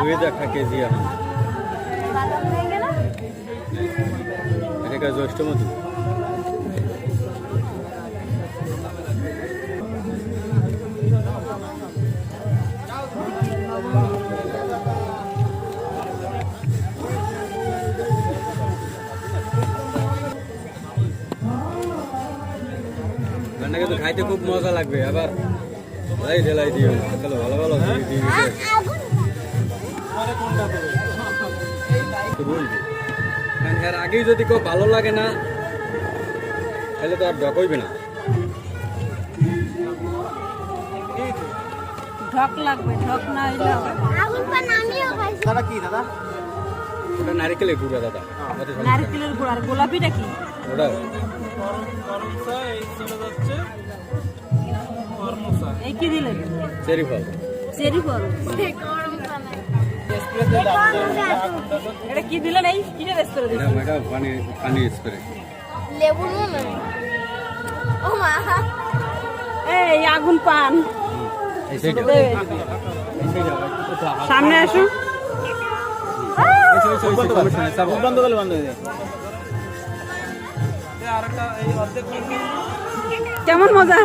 দুই দেখা কেজি এখন জ্যৈষ্ঠ মধু। গানটা কিন্তু খাইতে খুব মজা লাগবে আবার লাই ঢেলাই দিও চলো ভালো ভালো এর আগেই যদি কেউ ভালো লাগে না তাহলে তো আর ডকইবে না। ঢক লাগবে ঢক না হইলে আগুন পান আমিও খাইছি দাদা কি দাদা? ওটা নারিকেলের গুঁড়া দাদা। নারকেলের গুড় আর গোলাপিটা কি? ওটা। এই কি দিলেন? চেরি ফল। চেরি ফল? গরম পানি এই এটা কি দিলেন এই? কিনে রেস্ট দিলেন এটা পানি পানি স্প্রে লেবু নুন। ও মা। এই আগুন পান। সামনে আসুন। নেই। বন্ধ করলে বন্ধ হয়ে যায়। কেমন মজা?